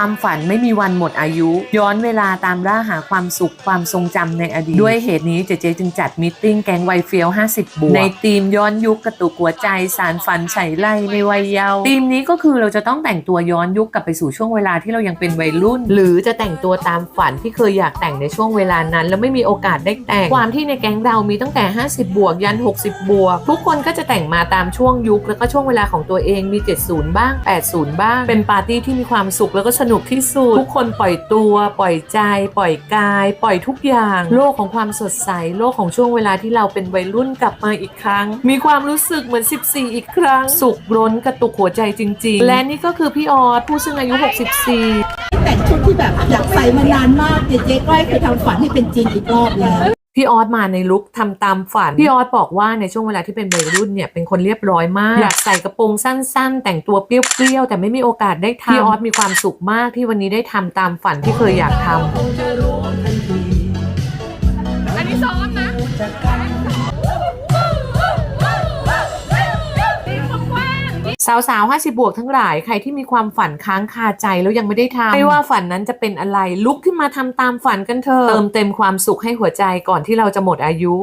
ความฝันไม่มีวันหมดอายุ ย้อนเวลาตามล่าหาความสุขความทรงจำในอดีต ด้วยเหตุนี้เจเจจึงจัดมิทติ้งแกงไวเฟียว50 บวก ในทีมย้อนยุคกระตุกหัวใจสารฝันไฉไล่ในวัยเยาว์ทีมนี้ก็คือเราจะต้องแต่งตัวย้อนยุคกลับไปสู่ช่วงเวลาที่เรายังเป็นวัยรุ่น หรือจะแต่งตัวตามฝันที่เคยอยากแต่งในช่วงเวลานั้น แล้วไม่มีโอกาสได้แต่งความที่ในแก๊งเรามีตั้งแต่ 50 บวก ยัน 60 บวก ทุกคนก็จะแต่งมาตามช่วงยุคแล้วก็ช่วงเวลาของตัวเองมี 70 บ้าง 80 บ้าง เป็นปาร์ตี้ที่มีความสุขแล้วก็สนุกที่สุด ทุกคนปล่อยตัว ปล่อยใจ ปล่อยกาย ปล่อยทุกอย่าง โลกของความสดใส โลกของช่วงเวลาที่เราเป็นวัยรุ่นกลับมาอีกครั้ง มีความรู้สึกเหมือน 14 อีกครั้ง สุขล้นกระตุกหัวใจจริง ๆ และนี่ก็คือพี่ออสผู้ซึ่งอายุ 64 แต่งชุดที่แบบอยากใส่มานานมาก เจเจ๊ก้อยเคยทำฝันให้เป็นจริงอีกรอบแล้ว พี่ออสมาในลุคทำตามฝัน พี่ออสบอกว่าในช่วงเวลาที่เป็นวัยรุ่นเนี่ยเป็นคนเรียบร้อยมาก อยากใส่กระโปรงสั้น ๆ แต่งตัวเปรี้ยวๆแต่ไม่มีโอกาสได้ทำพี่ออสมีความสุขมากที่วันนี้ได้ทำตามฝันที่เคยอยากทำ สาวๆ50บวกทั้งหลายใครที่มีความฝันค้างคาใจแล้วยังไม่ได้ทำไม่ว่าฝันนั้นจะเป็นอะไรลุกขึ้นมาทำตามฝันกันเถอะเติมเต็มความสุขให้หัวใจก่อนที่เราจะหมดอายุ